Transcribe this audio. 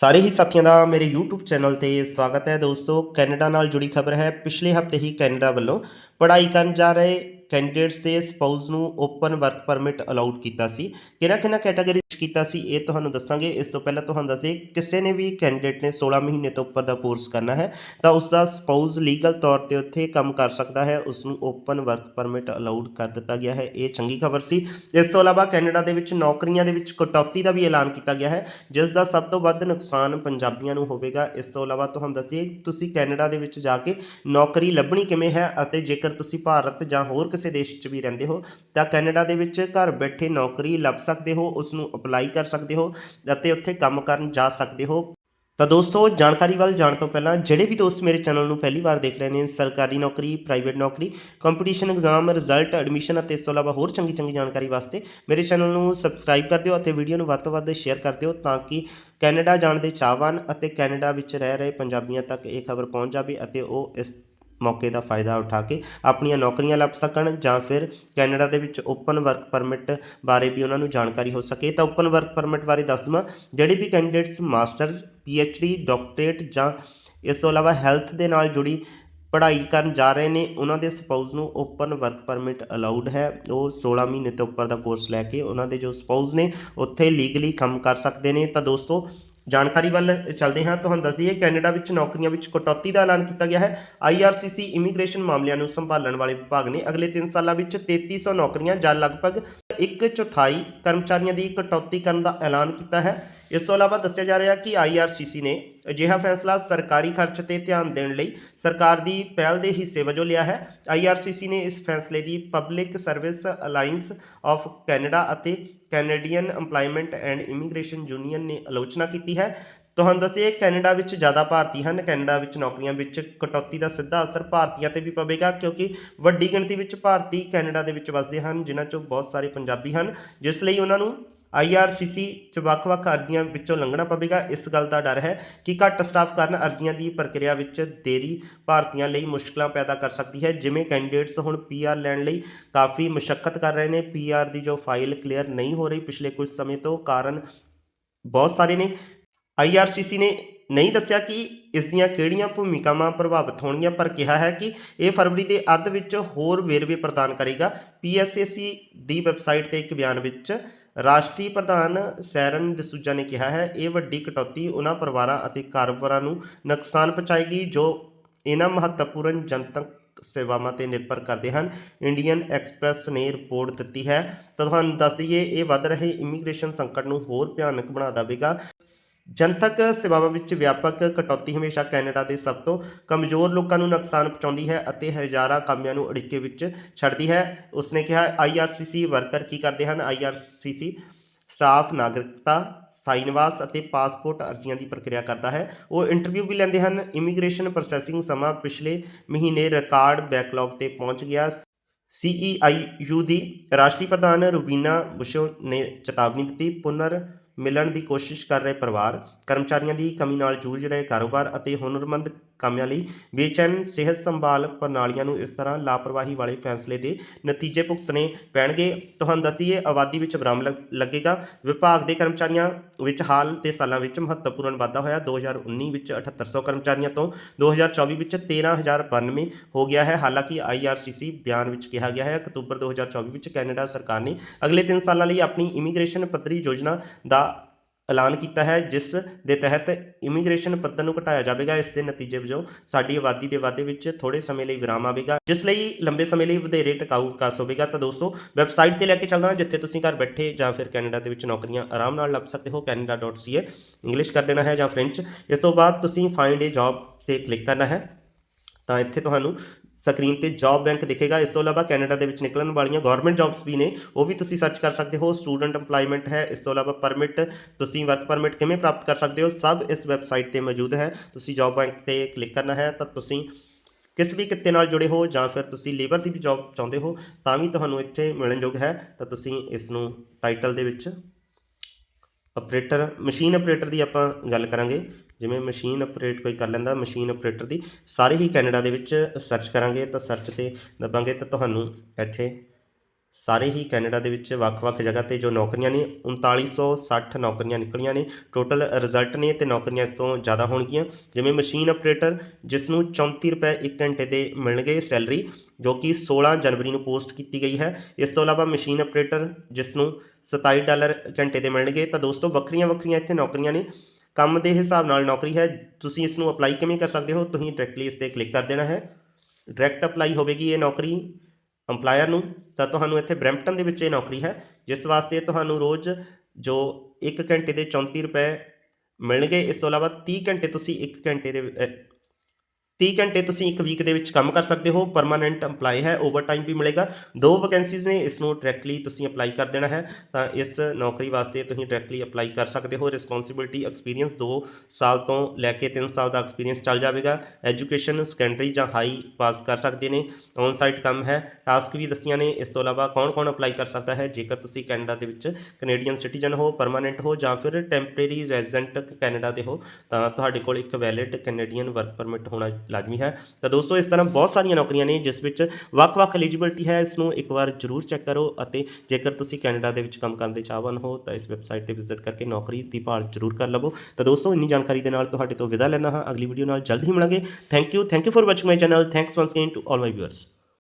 ਸਾਰੇ ਹੀ ਸਾਥੀਆਂ ਦਾ ਮੇਰੇ YouTube ਚੈਨਲ ਤੇ ਸਵਾਗਤ ਹੈ ਦੋਸਤੋ। ਕੈਨੇਡਾ ਨਾਲ ਜੁੜੀ ਖਬਰ ਹੈ। ਪਿਛਲੇ ਹਫ਼ਤੇ ਹੀ ਕੈਨੇਡਾ ਵੱਲੋਂ ਪੜ੍ਹਾਈ ਕਰਨ ਜਾ ਰਹੇ ਕੈਂਡੀਡੇਟਸ ਦੇ ਸਪਾਊਸ ਨੂੰ ਓਪਨ ਵਰਕ ਪਰਮਿਟ ਅਲਾਉਡ ਕੀਤਾ ਸੀ। ਕਿਹਨਾਂ ਕਿਹਨਾਂ ਕੈਟਾਗਰੀ ਵਿੱਚ ਕੀਤਾ ਸੀ ਇਹ ਤੁਹਾਨੂੰ ਦੱਸਾਂਗੇ। ਇਸ ਤੋਂ ਪਹਿਲਾਂ ਤੁਹਾਨੂੰ ਦੱਸੇ ਕਿਸੇ ਨੇ ਵੀ ਕੈਂਡੀਡੇਟ ਨੇ 16 ਮਹੀਨੇ ਤੋਂ ਉੱਪਰ ਦਾ ਕੋਰਸ ਕਰਨਾ ਹੈ, ਤਾਂ ਉਸ ਦਾ ਸਪਾਊਸ ਲੀਗਲ ਤੌਰ ਤੇ ਉੱਥੇ ਕੰਮ ਕਰ ਸਕਦਾ ਹੈ। ਉਸ ਨੂੰ ਓਪਨ ਵਰਕ ਪਰਮਿਟ ਅਲਾਉਡ ਕਰ ਦਿੱਤਾ ਗਿਆ ਹੈ। ਇਹ ਚੰਗੀ ਖਬਰ ਸੀ। ਇਸ ਤੋਂ ਇਲਾਵਾ ਕੈਨੇਡਾ ਦੇ ਵਿੱਚ ਨੌਕਰੀਆਂ ਦੇ ਵਿੱਚ ਕਟੌਤੀ ਦਾ ਵੀ ਐਲਾਨ ਕੀਤਾ ਗਿਆ ਹੈ, ਜਿਸ ਦਾ ਸਭ ਤੋਂ ਵੱਧ ਨੁਕਸਾਨ ਪੰਜਾਬੀਆਂ ਨੂੰ ਹੋਵੇਗਾ। ਇਸ ਤੋਂ ਇਲਾਵਾ ਤੁਹਾਨੂੰ ਦੱਸੀਏ ਤੁਸੀਂ ਕੈਨੇਡਾ ਦੇ ਵਿੱਚ ਜਾ ਕੇ ਨੌਕਰੀ ਲੱਭਣੀ ਕਿਵੇਂ ਹੈ ਅਤੇ ਜੇਕਰ ਤੁਸੀਂ ਭਾਰਤ ਜਾਂ ਹੋਰ ਕਿਸੇ ਦੇਸ਼ 'ਚ ਵੀ ਰਹਿੰਦੇ ਹੋ, ਤਾਂ ਕੈਨੇਡਾ ਦੇ ਵਿੱਚ ਘਰ ਬੈਠੇ ਨੌਕਰੀ ਲੱਭ ਸਕਦੇ ਹੋ ਉਸ ਨੂੰ ਅਪਲਾਈ ਕਰ ਸਕਦੇ ਹੋ ਅਤੇ ਉੱਥੇ ਕੰਮ ਕਰਨ ਜਾ ਸਕਦੇ ਹੋ। ਤਾਂ ਦੋਸਤੋ, ਜਾਣਕਾਰੀ ਵੱਲ ਜਾਣ ਤੋਂ ਪਹਿਲਾਂ ਜਿਹੜੇ ਵੀ ਦੋਸਤ ਮੇਰੇ ਚੈਨਲ ਨੂੰ ਪਹਿਲੀ ਵਾਰ ਦੇਖ ਰਹੇ ਨੇ, ਸਰਕਾਰੀ ਨੌਕਰੀ, ਪ੍ਰਾਈਵੇਟ ਨੌਕਰੀ, ਕੰਪੀਟੀਸ਼ਨ ਐਗਜ਼ਾਮ, ਰਿਜ਼ਲਟ, ਐਡਮਿਸ਼ਨ ਅਤੇ ਇਸ ਤੋਂ ਇਲਾਵਾ ਹੋਰ ਚੰਗੀ ਚੰਗੀ ਜਾਣਕਾਰੀ ਵਾਸਤੇ ਮੇਰੇ ਚੈਨਲ ਨੂੰ ਸਬਸਕ੍ਰਾਈਬ ਕਰ ਦਿਓ ਅਤੇ ਵੀਡੀਓ ਨੂੰ ਵੱਧ ਤੋਂ ਵੱਧ ਸ਼ੇਅਰ ਕਰ ਦਿਓ ਤਾਂ ਕਿ ਕੈਨੇਡਾ ਜਾਣ ਦੇ ਚਾਹਵਾਨ ਅਤੇ ਕੈਨੇਡਾ ਵਿੱਚ ਰਹਿ ਰਹੇ ਪੰਜਾਬੀਆਂ ਤੱਕ ਇਹ ਖਬਰ ਪਹੁੰਚ ਜਾਵੇ ਅਤੇ ਉਹ ਇਸ ਮੌਕੇ ਦਾ ਫਾਇਦਾ ਉਠਾ ਕੇ ਆਪਣੀਆਂ ਨੌਕਰੀਆਂ ਲੱਭ ਸਕਣ ਜਾਂ ਫਿਰ ਕੈਨੇਡਾ ਦੇ ਵਿੱਚ ਓਪਨ ਵਰਕ ਪਰਮਿਟ ਬਾਰੇ ਵੀ ਉਹਨਾਂ ਨੂੰ ਜਾਣਕਾਰੀ ਹੋ ਸਕੇ। ਤਾਂ ਓਪਨ ਵਰਕ ਪਰਮਿਟ ਬਾਰੇ ਦੱਸ ਦਵਾਂ, ਜਿਹੜੇ ਵੀ ਕੈਂਡੀਡੇਟਸ ਮਾਸਟਰਸ ਡੀ ਡਾਕਟਰੇਟ ਜਾਂ ਇਸ ਤੋਂ ਇਲਾਵਾ ਹੈਲਥ ਦੇ ਨਾਲ ਜੁੜੀ ਪੜ੍ਹਾਈ ਕਰਨ ਜਾ ਰਹੇ ਨੇ, ਉਹਨਾਂ ਦੇ ਸਪਾਊਸ ਨੂੰ ਓਪਨ ਵਰਕ ਪਰਮਿਟ ਅਲਾਉਡ ਹੈ। ਉਹ 16 ਮਹੀਨੇ ਤੋਂ ਉੱਪਰ ਦਾ ਕੋਰਸ ਲੈ ਕੇ ਉਹਨਾਂ ਦੇ ਜੋ ਸਪਾਊਸ ਨੇ, ਉੱਥੇ ਲੀਗਲੀ ਕੰਮ ਕਰ ਸਕਦੇ ਨੇ। ਤਾਂ ਦੋਸਤੋ ਜਾਣਕਾਰੀ ਵੱਲ ਚੱਲਦੇ ਹਾਂ। ਤੁਹਾਨੂੰ ਦੱਸ ਦਈਏ, ਕੈਨੇਡਾ ਵਿੱਚ ਨੌਕਰੀਆਂ ਵਿੱਚ ਕਟੌਤੀ ਦਾ ਐਲਾਨ ਕੀਤਾ ਗਿਆ ਹੈ। IRCC ਇਮੀਗ੍ਰੇਸ਼ਨ ਮਾਮਲਿਆਂ ਨੂੰ ਸੰਭਾਲਣ ਵਾਲੇ ਵਿਭਾਗ ਨੇ ਅਗਲੇ 3 ਸਾਲਾਂ ਵਿੱਚ 3300 ਨੌਕਰੀਆਂ ਜਾਂ ਲਗਭਗ ਇੱਕ ਚੌਥਾਈ ਕਰਮਚਾਰੀਆਂ ਦੀ ਕਟੌਤੀ ਕਰਨ ਦਾ ਐਲਾਨ ਕੀਤਾ ਹੈ। ਇਸ ਤੋਂ ਇਲਾਵਾ ਦੱਸਿਆ ਜਾ ਰਿਹਾ ਕਿ IRCC ਨੇ ਅਜਿਹਾ ਫੈਸਲਾ ਸਰਕਾਰੀ ਖਰਚ ਤੇ ਧਿਆਨ ਦੇਣ ਲਈ ਸਰਕਾਰ ਦੀ ਪਹਿਲ ਦੇ ਹਿੱਸੇ ਵਜੋਂ ਲਿਆ ਹੈ। IRCC ਨੇ ਇਸ ਫੈਸਲੇ ਦੀ public service alliance of Canada ਅਤੇ Canadian EMPLOYMENT and immigration union ਨੇ ਆਲੋਚਨਾ ਕੀਤੀ ਹੈ। ਤੁਹਾਨੂੰ ਦੱਸਿਏ, ਕੈਨੇਡਾ ਵਿੱਚ ਜ਼ਿਆਦਾ ਭਾਰਤੀ ਹਨ। ਕੈਨੇਡਾ ਵਿੱਚ ਨੌਕਰੀਆਂ ਵਿੱਚ ਕਟੌਤੀ ਦਾ ਸਿੱਧਾ ਅਸਰ ਭਾਰਤੀਆਂ ਤੇ ਵੀ ਪਵੇਗਾ, ਕਿਉਂਕਿ ਵੱਡੀ ਗਿਣਤੀ ਵਿੱਚ ਭਾਰਤੀ ਕੈਨੇਡਾ ਦੇ ਵਿੱਚ ਵੱਸਦੇ ਹਨ, ਜਿਨ੍ਹਾਂ ਚੋਂ ਬਹੁਤ ਸਾਰੇ ਪੰਜਾਬੀ ਹਨ, ਜਿਸ ਲਈ ਉਹਨਾਂ ਨੂੰ IRCC ਚ ਵੱਖ-ਵੱਖ ਅਰਜ਼ੀਆਂ ਵਿੱਚੋਂ ਲੰਘਣਾ ਪਵੇਗਾ। ਇਸ ਗੱਲ ਦਾ ਡਰ ਹੈ ਕਿ ਘੱਟ ਸਟਾਫ ਕਾਰਨ ਅਰਜ਼ੀਆਂ ਦੀ ਪ੍ਰਕਿਰਿਆ ਵਿੱਚ ਦੇਰੀ ਭਾਰਤੀਆਂ ਲਈ ਮੁਸ਼ਕਲਾਂ ਪੈਦਾ ਕਰ ਸਕਦੀ ਹੈ। ਜਿਵੇਂ ਕੈਂਡੀਡੇਟਸ ਹੁਣ PR ਲੈਣ ਲਈ ਕਾਫੀ ਮੁਸ਼ਕਲ ਕਰ ਰਹੇ ਨੇ। PR ਦੀ ਜੋ ਫਾਈਲ ਕਲੀਅਰ ਨਹੀਂ ਹੋ ਰਹੀ ਪਿਛਲੇ ਕੁਝ ਸਮੇਂ ਤੋਂ ਕਾਰਨ ਬਹੁਤ ਸਾਰੇ ਨੇ। IRCC ਨੇ ਨਹੀਂ ਦੱਸਿਆ ਕਿ ਇਸ ਦੀਆਂ ਕਿਹੜੀਆਂ ਭੂਮਿਕਾਵਾਂ ਪ੍ਰਭਾਵਿਤ ਹੋਣਗੀਆਂ, ਪਰ ਕਿਹਾ ਹੈ ਕਿ ਇਹ ਫਰਵਰੀ ਦੇ ਅੱਧ ਵਿੱਚ ਹੋਰ ਵੇਰਵੇ ਪ੍ਰਦਾਨ ਕਰੇਗਾ। PSAC ਦੀ ਵੈਬਸਾਈਟ ਤੇ ਇੱਕ ਬਿਆਨ ਵਿੱਚ ਰਾਸ਼ਟਰੀ ਪ੍ਰਧਾਨ ਸੈਰਨ ਡਿਸੂਜਾ ਨੇ ਕਿਹਾ ਹੈ, ਇਹ ਵੱਡੀ ਕਟੌਤੀ ਉਹਨਾਂ ਪਰਿਵਾਰਾਂ ਅਤੇ ਕਾਰੋਬਾਰਾਂ ਨੂੰ ਨੁਕਸਾਨ ਪਹੁੰਚਾਏਗੀ ਜੋ ਇਹਨਾਂ ਮਹੱਤਵਪੂਰਨ ਜਨਤਕ ਸੇਵਾਵਾਂ ਤੇ ਨਿਰਭਰ ਕਰਦੇ ਹਨ। ਇੰਡੀਅਨ ਐਕਸਪ੍ਰੈਸ ਨੇ ਰਿਪੋਰਟ ਦਿੱਤੀ ਹੈ। ਤਾਂ ਤੁਹਾਨੂੰ ਦੱਸ ਦਈਏ, ਇਹ ਵੱਧ ਰਹੇ ਇਮੀਗ੍ਰੇਸ਼ਨ ਸੰਕਟ ਨੂੰ ਹੋਰ ਭਿਆਨਕ ਬਣਾ ਦੇਵੇਗਾ। ਜਨਤਕ ਸੇਵਾਵਾਂ ਵਿੱਚ ਵਿਆਪਕ ਕਟੌਤੀ ਹਮੇਸ਼ਾ ਕੈਨੇਡਾ ਦੇ ਸਭ ਤੋਂ ਕਮਜ਼ੋਰ ਲੋਕਾਂ ਨੂੰ ਨੁਕਸਾਨ ਪਹੁੰਚਾਉਂਦੀ ਹੈ ਅਤੇ ਹਜ਼ਾਰਾਂ ਕਾਮਿਆਂ ਨੂੰ ਅੜਿੱਕੇ ਵਿੱਚ ਛੱਡਦੀ ਹੈ। ਉਸਨੇ ਕਿਹਾ ਆਈਆਰਸੀਸੀ ਵਰਕਰ ਕੀ ਕਰਦੇ ਹਨ? ਆਈਆਰਸੀਸੀ ਸਟਾਫ ਨਾਗਰਿਕਤਾ ਸਥਾਈ ਨਿਵਾਸ ਅਤੇ ਪਾਸਪੋਰਟ ਅਰਜ਼ੀਆਂ ਦੀ ਪ੍ਰਕਿਰਿਆ ਕਰਦਾ ਹੈ। ਉਹ ਇੰਟਰਵਿਊ ਵੀ ਲੈਂਦੇ ਹਨ। ਇਮੀਗ੍ਰੇਸ਼ਨ ਪ੍ਰੋਸੈਸਿੰਗ ਸਮਾਂ ਪਿਛਲੇ ਮਹੀਨੇ ਰਿਕਾਰਡ ਬੈਕਲੌਗ ਤੇ ਪਹੁੰਚ ਗਿਆ। ਸੀਈਆਈਯੂ ਦੀ ਰਾਸ਼ਟਰੀ ਪ੍ਰਧਾਨ ਰੂਬੀਨਾ ਬੁਸ਼ੋ ਨੇ ਚੇਤਾਵਨੀ ਦਿੱਤੀ, ਪੁਨਰ ਮਿਲਣ ਦੀ ਕੋਸ਼ਿਸ਼ ਕਰ ਰਹੇ ਪਰਿਵਾਰ, ਕਰਮਚਾਰੀਆਂ ਦੀ ਕਮੀ ਨਾਲ ਜੂਝ ਰਹੇ ਕਾਰੋਬਾਰ ਅਤੇ ਹੁਨਰਮੰਦ ਕਾਮਿਆਂ ਲਈ। ਬੇਚੈਨ ਸਿਹਤ ਸੰਭਾਲ ਪ੍ਰਣਾਲੀਆਂ ਨੂੰ ਇਸ ਤਰ੍ਹਾਂ ਲਾਪਰਵਾਹੀ ਵਾਲੇ ਫੈਸਲੇ ਦੇ ਨਤੀਜੇ ਭੁਗਤਣੇ ਪੈਣਗੇ। ਤੁਹਾਨੂੰ ਦੱਸੀਏ, ਆਬਾਦੀ ਵਿੱਚ ਵਿਰਾਮ ਲੱਗ- ਲੱਗੇਗਾ। ਵਿਭਾਗ ਦੇ ਕਰਮਚਾਰੀਆਂ ਵਿੱਚ ਹਾਲ ਦੇ ਸਾਲਾਂ ਵਿੱਚ ਮਹੱਤਵਪੂਰਨ ਵਾਧਾ ਹੋਇਆ। 2019 ਵਿੱਚ 7800 ਕਰਮਚਾਰੀਆਂ ਤੋਂ 2024 ਵਿੱਚ 13092 ਹੋ ਗਿਆ ਹੈ। ਹਾਲਾਂਕਿ ਆਈਆਰਸੀਸੀ ਬਿਆਨ ਵਿੱਚ ਕਿਹਾ ਗਿਆ ਹੈ, ਅਕਤੂਬਰ 2024 ਵਿੱਚ ਕੈਨੇਡਾ ਸਰਕਾਰ ਨੇ ਅਗਲੇ 3 ਸਾਲਾਂ ਲਈ ਆਪਣੀ ਇਮੀਗ੍ਰੇਸ਼ਨ ਪੱਧਰੀ ਯੋਜਨਾ ਦਾ ਐਲਾਨ ਕੀਤਾ ਹੈ, ਜਿਸ ਦੇ ਤਹਿਤ ਇਮੀਗ੍ਰੇਸ਼ਨ ਪੱਧਰ ਨੂੰ ਘਟਾਇਆ ਜਾਵੇਗਾ। ਇਸ ਦੇ ਨਤੀਜੇ ਵਜੋਂ ਸਾਡੀ ਆਬਾਦੀ ਦੇ ਵਾਧੇ ਵਿੱਚ ਥੋੜੇ ਸਮੇਂ ਲਈ ਵਿਰਾਮ ਆਵੇਗਾ, ਜਿਸ ਲਈ ਲੰਬੇ ਸਮੇਂ ਲਈ ਵਧੇਰੇ ਟਿਕਾਊ ਵਿਕਾਸ ਹੋਵੇਗਾ। ਤਾਂ ਦੋਸਤੋ ਵੈਬਸਾਈਟ ਤੇ ਲੈ ਕੇ ਚੱਲਦਾ ਜਿੱਥੇ ਤੁਸੀਂ ਘਰ ਬੈਠੇ ਜਾਂ ਫਿਰ ਕੈਨੇਡਾ ਦੇ ਵਿੱਚ ਨੌਕਰੀਆਂ ਆਰਾਮ ਨਾਲ ਲੱਭ ਸਕਦੇ ਹੋ। Canada.ca ਇੰਗਲਿਸ਼ ਕਰ ਦੇਣਾ ਹੈ ਜਾਂ ਫ੍ਰੈਂਚ ਇਸ ਤੋਂ ਬਾਅਦ ਤੁਸੀਂ ਫਾਈਂਡ ਏ ਜੌਬ ਤੇ ਕਲਿੱਕ ਕਰਨਾ ਹੈ। ਤਾਂ ਇੱਥੇ ਤੁਹਾਨੂੰ ਸਕਰੀਨ ਤੇ ਜੌਬ ਬੈਂਕ ਦਿਖੇਗਾ। ਇਸ ਤੋਂ ਇਲਾਵਾ ਕੈਨੇਡਾ ਦੇ ਵਿੱਚ ਨਿਕਲਣ ਵਾਲੀਆਂ ਗਵਰਨਮੈਂਟ ਜੌਬਸ ਵੀ ਨੇ, ਉਹ ਵੀ ਤੁਸੀਂ ਸਰਚ ਕਰ ਸਕਦੇ ਹੋ। ਸਟੂਡੈਂਟ EMPLOYMENT ਹੈ, ਇਸ ਤੋਂ ਇਲਾਵਾ ਪਰਮਿਟ ਤੁਸੀਂ ਵਰਕ ਪਰਮਿਟ ਕਿਵੇਂ ਪ੍ਰਾਪਤ ਕਰ ਸਕਦੇ ਹੋ? ਸਭ ਇਸ ਵੈਬਸਾਈਟ ਤੇ ਮੌਜੂਦ ਹੈ। ਤੁਸੀਂ ਜੌਬ ਬੈਂਕ ਤੇ ਕਲਿੱਕ ਕਰਨਾ ਹੈ ਤਾਂ ਤੁਸੀਂ ਕਿਸ ਵੀ ਕਿੱਤੇ ਨਾਲ ਜੁੜੇ ਹੋ ਜਾਂ ਫਿਰ ਤੁਸੀਂ ਲੇਬਰ ਦੀ ਵੀ ਜੌਬ ਚਾਹੁੰਦੇ ਹੋ, ਤਾਂ ਵੀ ਤੁਹਾਨੂੰ ਇੱਥੇ ਮਿਲਣਯੋਗ ਹੈ। ਤਾਂ ਤੁਸੀਂ ਇਸ ਨੂੰ ਟਾਈਟਲ ਦੇ ਵਿੱਚ ਆਪਰੇਟਰ ਮਸ਼ੀਨ ਆਪਰੇਟਰ ਦੀ ਆਪਾਂ ਗੱਲ ਕਰਾਂਗੇ। ਜਿਵੇਂ ਮਸ਼ੀਨ ਆਪਰੇਟ ਕੋਈ ਕਰ ਲੈਂਦਾ ਮਸ਼ੀਨ ਆਪਰੇਟਰ ਦੀ ਸਾਰੇ ਹੀ ਕੈਨੇਡਾ ਦੇ ਵਿੱਚ ਸਰਚ ਕਰਾਂਗੇ, ਤਾਂ ਸਰਚ ਤੇ ਦਬਾਂਗੇ ਤਾਂ ਤੁਹਾਨੂੰ ਇੱਥੇ ਸਾਰੇ ਹੀ ਕੈਨੇਡਾ ਦੇ ਵਿੱਚ ਵੱਖ-ਵੱਖ ਜਗ੍ਹਾ ਤੇ ਜੋ ਨੌਕਰੀਆਂ ਨੇ 3960 ਨੌਕਰੀਆਂ ਨਿਕਲੀਆਂ ਨੇ। ਟੋਟਲ ਰਿਜ਼ਲਟ ਨੇ ਤੇ ਨੌਕਰੀਆਂ ਇਸ ਤੋਂ ਜ਼ਿਆਦਾ ਹੋਣਗੀਆਂ। ਜਿਵੇਂ ਮਸ਼ੀਨ ਆਪਰੇਟਰ ਜਿਸ ਨੂੰ 34 ਰੁਪਏ 1 ਘੰਟੇ ਦੇ ਮਿਲਣਗੇ ਸੈਲਰੀ ਜੋ ਕਿ 16 ਜਨਵਰੀ ਨੂੰ ਪੋਸਟ ਕੀਤੀ ਗਈ ਹੈ। ਇਸ ਤੋਂ ਇਲਾਵਾ ਮਸ਼ੀਨ ਆਪਰੇਟਰ ਜਿਸ ਨੂੰ 27 ਡਾਲਰ ਘੰਟੇ ਦੇ ਮਿਲਣਗੇ, ਤਾਂ ਦੋਸਤੋ ਵੱਖਰੀਆਂ ਵੱਖਰੀਆਂ ਇੱਥੇ ਨੌਕਰੀਆਂ ਨੇ। ਕੰਮ ਦੇ ਹਿਸਾਬ ਨਾਲ ਨੌਕਰੀ ਹੈ। ਤੁਸੀਂ ਇਸ ਨੂੰ ਅਪਲਾਈ ਕਿਵੇਂ ਕਰ ਸਕਦੇ ਹੋ? ਤੁਸੀਂ ਡਾਇਰੈਕਟਲੀ ਇਸ ਤੇ ਕਲਿੱਕ ਕਰ ਦੇਣਾ ਹੈ। ਡਾਇਰੈਕਟ ਅਪਲਾਈ ਹੋਵੇਗੀ ਇਹ ਨੌਕਰੀ ਅੰਪਲਾਇਰ ਨੂੰ। ਤਾਂ ਤੁਹਾਨੂੰ ਇੱਥੇ ਬਰੈਂਪਟਨ ਦੇ ਵਿੱਚ ਇਹ ਨੌਕਰੀ ਹੈ, ਜਿਸ ਵਾਸਤੇ ਤੁਹਾਨੂੰ ਰੋਜ਼ ਜੋ 1 ਘੰਟੇ ਦੇ 34 ਰੁਪਏ ਮਿਲਣਗੇ, ਇਸ ਤੋਂ ਇਲਾਵਾ 30 ਘੰਟੇ ਤੁਸੀਂ 1 ਘੰਟੇ ਦੇ 30 ਘੰਟੇ ਤੁਸੀਂ ਇੱਕ ਵੀਕ ਦੇ ਵਿੱਚ ਕੰਮ ਕਰ ਸਕਦੇ ਹੋ ਪਰਮਾਨੈਂਟ EMPLOYE ਹੈ ਓਵਰਟਾਈਮ ਵੀ ਮਿਲੇਗਾ। ਦੋ ਵੈਕੈਂਸੀਜ਼ ਨੇ, ਇਸ ਨੂੰ ਡਾਇਰੈਕਟਲੀ ਤੁਸੀਂ ਅਪਲਾਈ ਕਰ ਦੇਣਾ ਹੈ। ਤਾਂ ਇਸ ਨੌਕਰੀ ਵਾਸਤੇ ਤੁਸੀਂ ਡਾਇਰੈਕਟਲੀ ਅਪਲਾਈ ਕਰ ਸਕਦੇ ਹੋ। ਰਿਸਪੌਂਸਿਬਿਲਟੀ ਐਕਸਪੀਰੀਅੰਸ 2 ਸਾਲ ਤੋਂ ਲੈ ਕੇ 3 ਸਾਲ ਦਾ ਐਕਸਪੀਰੀਅੰਸ ਚੱਲ ਜਾਵੇਗਾ। ਐਜੂਕੇਸ਼ਨ ਸੈਕੰਡਰੀ ਜਾਂ ਹਾਈ ਪਾਸ ਕਰ ਸਕਦੇ ਨੇ। ਔਨ ਸਾਈਟ ਕੰਮ ਹੈ। ਟਾਸਕ ਵੀ ਦੱਸੀਆਂ ਨੇ। ਇਸ ਤੋਂ ਇਲਾਵਾ ਕੌਣ-ਕੌਣ ਅਪਲਾਈ ਕਰ ਸਕਦਾ ਹੈ? ਜੇਕਰ ਤੁਸੀਂ ਕੈਨੇਡਾ ਦੇ ਵਿੱਚ ਕੈਨੇਡੀਅਨ ਸਿਟੀਜ਼ਨ ਹੋ ਪਰਮਾਨੈਂਟ ਹੋ ਜਾਂ ਫਿਰ ਟੈਂਪਰੇਰੀ ਰੈਜ਼ੀਡੈਂਟ ਕੈਨੇਡਾ ਦੇ ਹੋ, ਤਾਂ ਤੁਹਾਡੇ ਕੋਲ ਇੱਕ ਵੈਲਿਡ ਕੈਨੇਡੀਅਨ ਵਰਕ ਪਰਮਿਟ ਹੋਣਾ ਲਾਜ਼ਮੀ ਹੈ। ਤਾਂ ਦੋਸਤੋ, ਇਸ ਤਰ੍ਹਾਂ ਬਹੁਤ ਸਾਰੀਆਂ ਨੌਕਰੀਆਂ ਨੇ, ਜਿਸ ਵਿੱਚ ਵੱਖ-ਵੱਖ ਐਲੀਜੀਬਿਲਟੀ ਹੈ, ਇਸ ਨੂੰ ਇੱਕ ਵਾਰ ਜ਼ਰੂਰ ਚੈੱਕ ਕਰੋ ਅਤੇ ਜੇਕਰ ਤੁਸੀਂ ਕੈਨੇਡਾ ਦੇ ਵਿੱਚ ਕੰਮ ਕਰਨ ਦੇ ਚਾਹਵਾਨ ਹੋ, ਤਾਂ ਇਸ ਵੈਬਸਾਈਟ ਤੇ ਵਿਜ਼ਿਟ ਕਰਕੇ ਨੌਕਰੀ ਦੀ ਭਾਲ ਜ਼ਰੂਰ ਕਰ ਲਵੋ। ਤਾਂ ਦੋਸਤੋ, ਇੰਨੀ ਜਾਣਕਾਰੀ ਦੇ ਨਾਲ ਤੁਹਾਡੇ ਤੋਂ ਵਿਦਾ ਲੈਂਦਾ ਹਾਂ। ਅਗਲੀ ਵੀਡੀਓ ਨਾਲ ਜਲਦ ਹੀ ਮਿਲਾਂਗੇ। Thank you thank you for watching my channel thanks once again to all my viewers